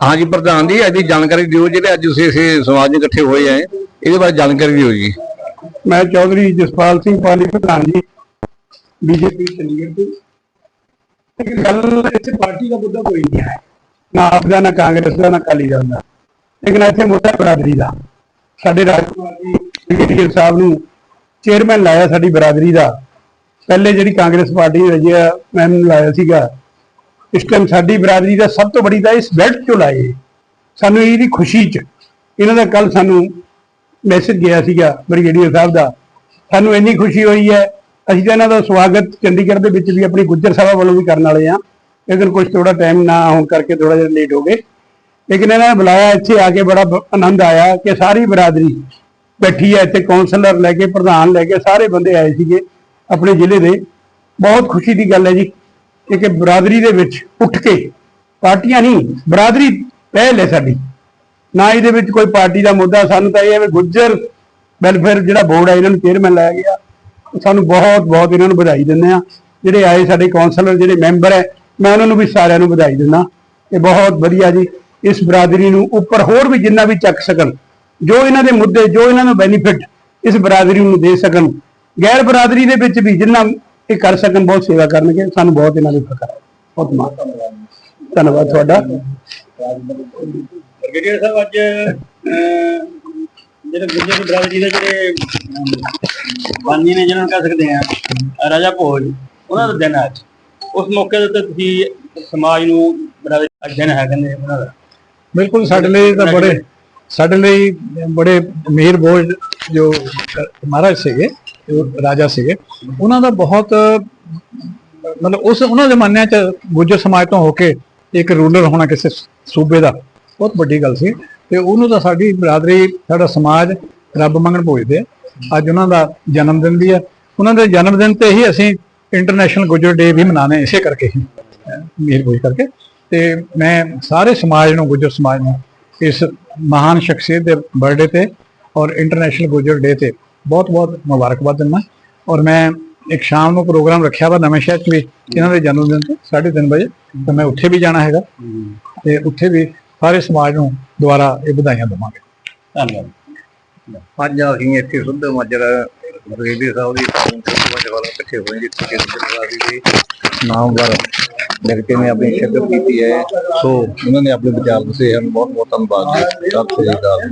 ਹਾਂਜੀ, ਪ੍ਰਧਾਨ ਜੀ, ਇਹਦੀ ਜਾਣਕਾਰੀ ਦਿਓ ਜਿਹੜੇ ਅੱਜ ਤੁਸੀਂ ਇਸੇ ਸਮਾਜ ਨੂੰ ਇਕੱਠੇ ਹੋਏ ਆ ਇਹਦੇ ਬਾਰੇ ਜਾਣਕਾਰੀ ਦਿਓ ਜੀ। ਮੈਂ ਚੌਧਰੀ ਜਸਪਾਲ ਸਿੰਘ ਪਾਲੀ, ਪ੍ਰਧਾਨ ਜੀ, ਬੀਜੇਪੀ ਚੰਡੀਗੜ੍ਹ ਤੋਂ। ਇੱਕ ਗੱਲ ਇੱਥੇ ਪਾਰਟੀ ਦਾ ਮੁੱਦਾ ਕੋਈ ਨਹੀਂ ਹੈ। ਨਾ ਆਪ ਦਾ, ਨਾ ਕਾਂਗਰਸ ਦਾ, ਨਾ ਅਕਾਲੀ ਦਲ ਦਾ। ਲੇਕਿਨ ਇੱਥੇ ਮੁੱਦਾ ਬਰਾਦਰੀ ਦਾ। ਸਾਡੇ ਰਾਜਕੁਮਾਰ ਜੀ ਬ੍ਰਿਗੇਡੀਅਰ ਸਾਹਿਬ ਨੂੰ ਚੇਅਰਮੈਨ ਲਾਇਆ ਸਾਡੀ ਬਰਾਦਰੀ ਦਾ। ਪਹਿਲੇ ਜਿਹੜੀ ਕਾਂਗਰਸ ਪਾਰਟੀ ਨੇ ਰਜਿਆ ਮੈਮ ਲਾਇਆ ਸੀਗਾ ਇਸ ਟਾਈਮ ਸਾਡੀ ਬਰਾਦਰੀ ਦਾ ਸਭ ਤੋਂ ਬੜੀ ਤਾਂ ਇਸ ਬੈਲਟ ਚੋਂ ਲਾਏ। ਸਾਨੂੰ ਇਹਦੀ ਖੁਸ਼ੀ 'ਚ, ਇਹਨਾਂ ਦਾ ਕੱਲ ਸਾਨੂੰ ਮੈਸੇਜ ਗਿਆ ਸੀਗਾ ਬ੍ਰਿਗੇਡੀਅਰ ਸਾਹਿਬ ਦਾ, ਸਾਨੂੰ ਇੰਨੀ ਖੁਸ਼ੀ ਹੋਈ ਹੈ, ਅਸੀਂ ਤਾਂ ਇਹਨਾਂ ਦਾ ਸਵਾਗਤ ਚੰਡੀਗੜ੍ਹ ਦੇ ਵਿੱਚ ਵੀ ਆਪਣੀ ਗੁੱਜਰ ਸਭਾ ਵੱਲੋਂ ਵੀ ਕਰਨ ਵਾਲੇ ਆ ਲੇਕਿਨ ਕੁਝ ਥੋੜਾ ਟਾਈਮ ਨਾ ਹੋਣ ਕਰਕੇ ਥੋੜਾ ਜਿਹਾ ਲੇਟ ਹੋ ਗਏ। ਲੇਕਿਨ ਇਹਨਾਂ ਨੇ ਬੁਲਾਇਆ, ਇੱਥੇ ਆ ਕੇ ਬੜਾ ਬ- ਆਨੰਦ ਆਇਆ ਕਿ ਸਾਰੀ ਬਰਾਦਰੀ ਬੈਠੀ ਹੈ। ਇੱਥੇ ਕਾਉਂਸਲਰ ਲੈ ਕੇ, ਪ੍ਰਧਾਨ ਲੈ ਕੇ, ਸਾਰੇ ਬੰਦੇ ਆਏ ਸੀਗੇ ਆਪਣੇ ਜ਼ਿਲ੍ਹੇ ਦੇ। ਬਹੁਤ ਖੁਸ਼ੀ ਦੀ ਗੱਲ ਹੈ ਜੀ। ਕਿ ਕਿ ਬਰਾਦਰੀ ਦੇ ਵਿੱਚ ਉੱਠ ਕੇ ਪਾਰਟੀਆਂ ਨਹੀਂ, ਬਰਾਦਰੀ ਪਹਿਲ ਹੈ ਸਾਡੀ। ਨਾ ਇਹਦੇ ਵਿੱਚ ਕੋਈ ਪਾਰਟੀ ਦਾ ਮੁੱਦਾ, ਸਾਨੂੰ ਤਾਂ ਇਹ ਹੈ ਵੀ ਗੁੱਜਰ ਵੈਲਫੇਅਰ ਜਿਹੜਾ ਬੋਰਡ ਹੈ ਇਹਨਾਂ ਨੂੰ ਚੇਅਰਮੈਨ ਲਾਇਆ ਗਿਆ। ਸਾਨੂੰ ਬਹੁਤ ਬਹੁਤ ਇਹਨਾਂ ਨੂੰ ਵਧਾਈ ਦਿੰਦੇ ਆ ਜਿਹੜੇ ਆਏ ਸਾਡੇ ਕਾਉਂਸਲਰ ਜਿਹੜੇ ਮੈਂਬਰ ਹੈ, ਮੈਂ ਉਹਨਾਂ ਨੂੰ ਵੀ ਸਾਰਿਆਂ ਨੂੰ ਵਧਾਈ ਦਿੰਦਾ। ਇਹ ਬਹੁਤ ਵਧੀਆ ਜੀ, ਇਸ ਬਰਾਦਰੀ ਨੂੰ ਉੱਪਰ ਹੋਰ ਵੀ ਜਿੰਨਾ ਵੀ ਚੱਕ ਸਕਣ, ਜੋ ਇਹਨਾਂ ਦੇ ਮੁੱਦੇ, ਜੋ ਇਹਨਾਂ ਨੂੰ ਬੈਨੀਫਿਟ ਇਸ ਬਰਾਦਰੀ ਨੂੰ ਦੇ ਸਕਣ। ਗੈਰ ਬਰਾਦਰੀ ਦੇ ਵਿੱਚ ਵੀ ਜਿੰਨਾ ਇਹ ਕਰ ਸਕਣ ਬਹੁਤ ਸੇਵਾ ਕਰਨਗੇ। ਸਾਨੂੰ ਬਹੁਤ ਇਹਨਾਂ ਦੀ ਫਖਰ ਹੈ। ਬਹੁਤ ਮਾਣ। ਧੰਨਵਾਦ ਤੁਹਾਡਾ। ਬ੍ਰਿਗੇਡੀਅਰ ਸਾਹਿਬ ਅੱਜ ਜਿਹੜੇ ਦੀ ਬਰਾਦਰੀ ਦੇ ਜਿਹੜੇ ਬਾਨੀ ਨੇ ਜਿਹਨਾਂ ਨੂੰ ਕਹਿ ਸਕਦੇ ਆ ਰਾਜਾ ਭੋਜ ਉਹਨਾਂ ਦਾ ਦਿਨ ਹੈ ਅੱਜ। ਉਸ ਮੌਕੇ ਦੇ ਉੱਤੇ ਤੁਸੀਂ ਸਮਾਜ ਨੂੰ ਬਰਾਦਰੀ ਦਾ ਦਿਨ ਹੈ ਕਹਿੰਦੇ ਉਹਨਾਂ ਦਾ। ਬਿਲਕੁਲ ਸਾਡੇ ਲਈ ਤਾਂ ਬੜੇ ਸਾਡੇ ਲਈ ਬੜੇ ਮਿਹਰ ਬੋਝ ਜੋ ਮਹਾਰਾਜ ਸੀਗੇ। ਜੋ ਰਾਜਾ ਸੀਗੇ। ਉਹਨਾਂ ਦਾ ਬਹੁਤ, ਮਤਲਬ ਉਸ, ਉਹਨਾਂ ਜ਼ਮਾਨਿਆਂ ਚ ਗੁੱਜਰ ਸਮਾਜ ਤੋਂ ਹੋ ਕੇ ਇੱਕ ਰੂਲਰ ਹੋਣਾ ਕਿਸੇ ਸੂਬੇ ਦਾ ਬਹੁਤ ਵੱਡੀ ਗੱਲ ਸੀ। ਤੇ ਉਹਨੂੰ ਤਾਂ ਸਾਡੀ ਬਰਾਦਰੀ, ਸਾਡਾ ਸਮਾਜ ਰੱਬ ਮੰਗਣ ਪੁੱਜਦੇ ਅੱਜ ਉਹਨਾਂ ਦਾ ਜਨਮ ਦਿਨ ਵੀ ਹੈ ਉਹਨਾਂ ਦੇ ਜਨਮ ਦਿਨ ਤੇ ਹੀ ਅਸੀਂ ਇੰਟਰਨੈਸ਼ਨਲ ਗੁੱਜਰ ਡੇ ਵੀ ਮਨਾਉਂਦੇ ਹਾਂ, ਇਸੇ ਕਰਕੇ ਹੀ ਮੇਰ ਕੋਈ ਕਰਕੇ। ਤੇ ਮੈਂ ਸਾਰੇ ਸਮਾਜ ਨੂੰ, ਗੁੱਜਰ ਸਮਾਜ ਨੂੰ ਇਸ ਮਹਾਨ ਸ਼ਖਸੀਅਤ ਦੇ ਬਰਥਡੇ ਤੇ ਔਰ ਇੰਟਰਨੈਸ਼ਨਲ ਗੁੱਜਰ ਡੇ ਤੇ ਬਹੁਤ ਬਹੁਤ ਮੁਬਾਰਕਬਾਦ ਦਿੰਦਾ। ਔਰ ਮੈਂ ਇੱਕ ਸ਼ਾਮ ਨੂੰ ਪ੍ਰੋਗਰਾਮ ਰੱਖਿਆ ਵਾ ਨਵੇਂ ਸ਼ਹਿਰ 'ਚ ਵੀ, ਇਹਨਾਂ ਦੇ ਜਨਮ ਦਿਨ ਤੇ 3:30 ਵਜੇ, ਤੇ ਮੈਂ ਉੱਥੇ ਵੀ ਜਾਣਾ ਹੈਗਾ। ਤੇ ਉੱਥੇ ਵੀ ਸਾਰੇ ਸਮਾਜ ਨੂੰ ਦੁਆਰਾ ਇਹ ਵਧਾਈਆਂ ਦੇਵਾਂਗੇ। ਧੰਨਵਾਦ। ਅੱਜ ਅਸੀਂ ਇੱਥੇ ਸੁੱਧ ਮੱਜਰ, ਰੇਡੀ ਸਾਹਿਬ ਦੀ ਸਮਾਜ ਵਾਲਾ ਇਕੱਠੇ ਹੋਏ ਜੀ ਕਿ ਦੀ ਨਾਮਵਰ ਲੜਕੇ ਨੇ ਆਪਣੀ ਸ਼ਿਰਕਤ ਕੀਤੀ ਹੈ। ਸੋ, ਉਹਨਾਂ ਨੇ ਆਪਣੇ ਵਿਚਾਰ ਦੱਸੇ ਹਨ। ਬਹੁਤ ਬਹੁਤ ਧੰਨਵਾਦ ਜੀ। ਸਤਿ ਸ੍ਰੀ ਅਕਾਲ।